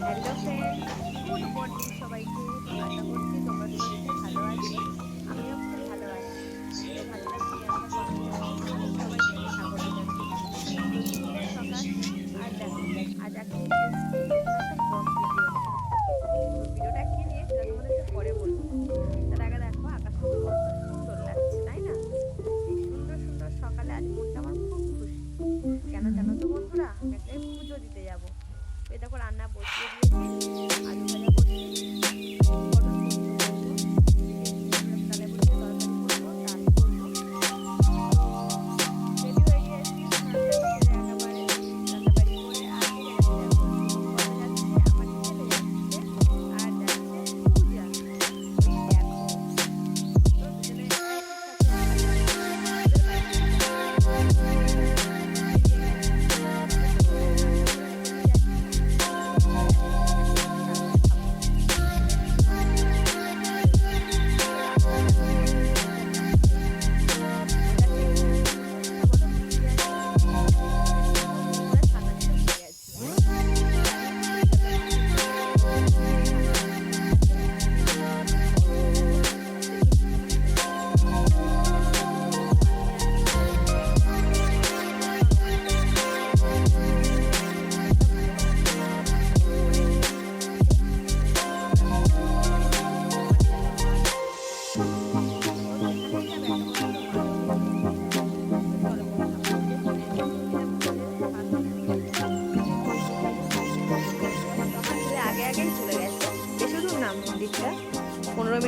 Hello friend good morning সবাইকে। আশা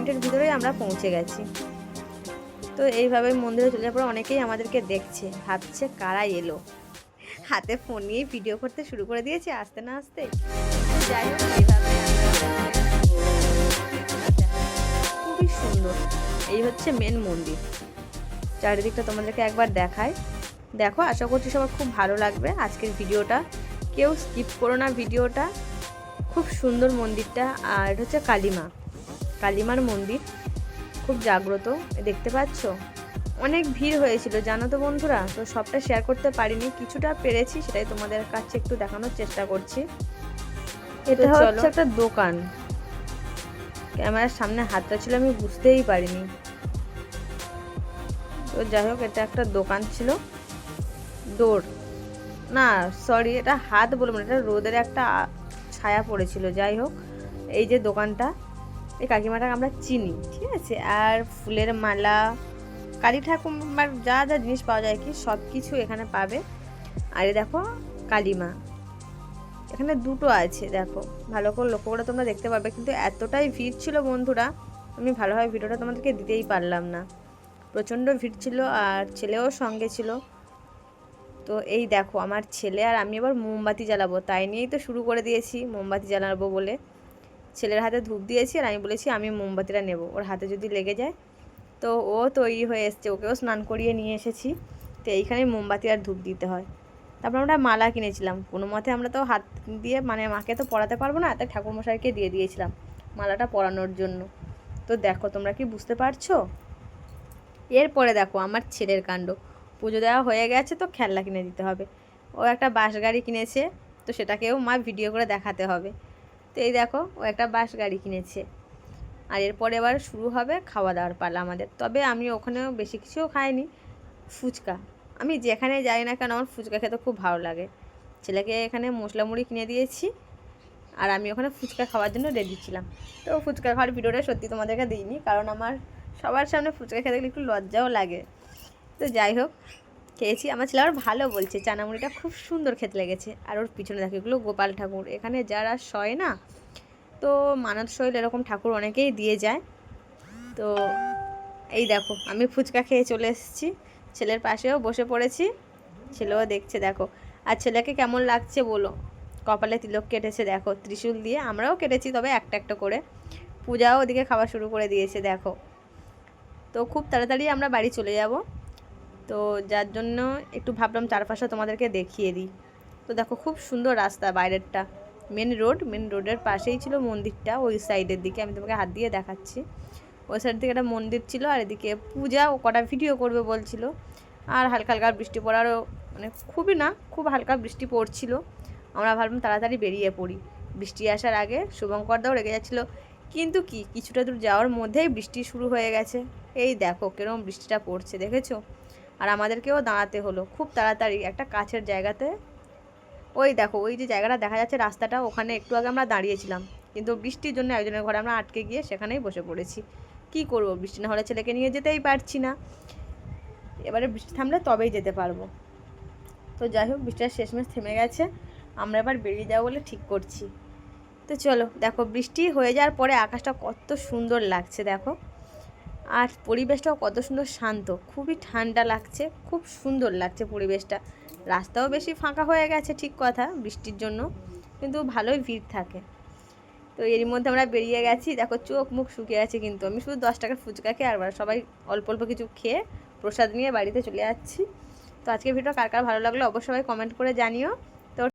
মিনিটের ভিতরেই আমরা পৌঁছে গেছি। তো এইভাবে মন্দিরে চলে যাওয়ার পর অনেকেই আমাদেরকে দেখছে, ভাবছে কারা এলো। হাতে ফোন নিয়ে ভিডিও করতে শুরু করে দিয়েছে, আসতে না আসতে। যাই হোক, এইভাবে খুবই সুন্দর। এই হচ্ছে মেন মন্দির। চারিদিকটা তোমাদেরকে একবার দেখায় দেখো, আশা করছি সবার খুব ভালো লাগবে আজকের ভিডিওটা। কেউ স্কিপ করো না ভিডিওটা। খুব সুন্দর মন্দিরটা, আর হচ্ছে কালিমা। কালিমার মন্দির। খুব জাগ্রত দেখতে পাচ্ছ? অনেক ভিড় হয়েছিল জানো তো বন্ধুরা? তো সবটা শেয়ার করতে পারিনি কিছুটা পেরেছি সেটাই তোমাদের কাছে একটু দেখানোর চেষ্টা করছি। এটা হচ্ছে একটা দোকান। ক্যামেরার সামনে হাতটা ছিল আমি বুঝতেই পারিনি। তো যাই হোক এটা একটা দোকান ছিল। ডোর না সরি এটা হাত বলব না এটা রোদের একটা ছায়া পড়েছিল যাই হোক। এই যে দোকানটা এই কাকিমাটাকে আমরা চিনি, ঠিক আছে? আর ফুলের মালা, কালী ঠাকুমার যা যা জিনিস পাওয়া যায় কি, সব কিছু এখানে পাবে। আর দেখো, কালিমা। এখানে দুটো আছে, দেখো। ভালো করে লক্ষ্য করে তোমরা দেখতে পাবে কিন্তু এতটাই ভিড় ছিল বন্ধুরা, আমি ভালোভাবে ভিডিওটা তোমাদেরকে দিতেই পারলাম না। প্রচণ্ড ভিড় ছিল আর ছেলেও সঙ্গে ছিল। তো এই দেখো, আমার ছেলে আর আমি এবার মোমবাতি জ্বালাবো, তাই নিয়েই তো শুরু করে দিয়েছি মোমবাতি জ্বালাবো বলে। ছেলের হাতে ধূপ দিয়েছি আর আমি বলেছি, আমি মোমবাতিটা নেব। ওর হাতে যদি লেগে যায়, তো ও তৈরি হয়ে এসছে। ওকেও স্নান করিয়ে নিয়ে এসেছি। তো এইখানে মোমবাতি আর ধূপ দিতে হয়। তারপর আমরা মালা কিনেছিলাম। কোনো মতে আমরা তো হাত দিয়ে মানে মাকে তো পড়াতে পারব না, তাই ঠাকুরমশাইকে দিয়ে দিয়েছিলাম মালাটা পরানোর জন্য। তো দেখো, তোমরা কি বুঝতে পারছ? এরপরে দেখো, আমার ছেলের কাণ্ড। পুজো দেওয়া হয়ে গেছে, তো খেলনা কিনে দিতে হবে। ও একটা বাস গাড়ি কিনেছে, তো সেটাকেও মা ভিডিও করে দেখাতে হবে। তো এই দেখো, ও একটা বাস গাড়ি কিনেছে। আর এরপরে এবার শুরু হবে খাওয়া দাওয়ার পালা আমাদের। তবে আমি ওখানেও বেশি কিছুও খাইনি, ফুচকা। আমি যেখানে যাই না কেন, আমার ফুচকা খেতে খুব ভালো লাগে। ছেলেকে এখানে মশলা মুড়ি কিনে দিয়েছি, আর আমি ওখানে ফুচকা খাওয়ার জন্য রেডি ছিলাম। তো ফুচকা খাওয়ার ভিডিওটা সত্যি তোমাদেরকে দিইনি, কারণ আমার সবার সামনে ফুচকা খেতে গেলে একটু লজ্জাও লাগে। তো যাই হোক খেয়েছি। আমার ছেলে আবার ভালো বলছে, চানামুড়িটা খুব সুন্দর খেতে লেগেছে। আর ওর পিছনে দেখো এগুলো গোপাল ঠাকুর। এখানে যারা শয় না, তো মানত শৈল এরকম ঠাকুর অনেকেই দিয়ে যায়। তো এই দেখো, আমি ফুচকা খেয়ে চলে এসেছি। ছেলের পাশেও বসে পড়েছি, ছেলেও দেখছে, দেখো। আর ছেলেকে কেমন লাগছে বলো? কপালে তিলক কেটেছে, দেখো। ত্রিশূল দিয়ে আমরাও কেটেছি, তবে একটা একটা করে। পূজাও ওদিকে খাওয়া শুরু করে দিয়েছে, দেখো। তো খুব তাড়াতাড়ি আমরা বাড়ি চলে যাব। তো যার জন্য একটু ভাবলাম চারপাশে তোমাদেরকে দেখিয়ে দিই। তো দেখো খুব সুন্দর রাস্তা বাইরেরটা। মেন রোড মেন রোডের পাশেই ছিল মন্দিরটা, ওই সাইডের দিকে। আমি তোমাকে হাত দিয়ে দেখাচ্ছি। ওই সাইড থেকে একটা মন্দির ছিল আর এদিকে পূজা ও কটা ভিডিও করবে বলছিল। আর হালকা হালকা বৃষ্টি পড়ারও মানে খুবই না, খুব হালকা বৃষ্টি পড়ছিল। আমরা ভাবলাম তাড়াতাড়ি বেরিয়ে পড়ি। বৃষ্টি আসার আগে শুভঙ্করদাও রেগে যাচ্ছিল। কিন্তু কি, কিছুটা দূর যাওয়ার মধ্যেই বৃষ্টি শুরু হয়ে গেছে। এই দেখো কিরম বৃষ্টিটা পড়ছে, দেখেছ? আর আমাদেরকেও দাঁড়াতে হলো খুব তাড়াতাড়ি একটা কাছের জায়গাতে। ওই দেখো, ওই যে জায়গাটা দেখা যাচ্ছে রাস্তাটা, ওখানে একটু আগে আমরা দাঁড়িয়েছিলাম। কিন্তু বৃষ্টির জন্য একজনের ঘরে আমরা আটকে গিয়ে সেখানেই বসে পড়েছি। কি করব, বৃষ্টি না হলে ছেলেকে নিয়ে যেতেই পারছি না। এবারে বৃষ্টি থামলে তবেই যেতে পারব। তো যাই হোক, বৃষ্টিটা শেষমেশ থেমে গেছে। আমরা এবার বেরিয়ে যাব বলে ঠিক করছি। তো চলো, দেখো বৃষ্টি হয়ে যাওয়ার পরে আকাশটা কত সুন্দর লাগছে, দেখো। আর পরিবেশটাও কত সুন্দর শান্ত। খুবই ঠান্ডা লাগছে, খুব সুন্দর লাগছে পরিবেশটা। রাস্তাও বেশি ফাঁকা হয়ে গেছে ঠিক কথা বৃষ্টির জন্য, কিন্তু ভালোই ভিড় থাকে। তো এরই মধ্যে আমরা বেরিয়ে গেছি। দেখো চোখ মুখ শুকিয়ে গেছে কিন্তু আমি শুধু দশ টাকার ফুচকা খেয়ে আর সবাই অল্প অল্প কিছু খেয়ে প্রসাদ নিয়ে বাড়িতে চলে যাচ্ছি। তো আজকের ভিডিও কার কার ভালো লাগল অবশ্যই কমেন্ট করে জানিও।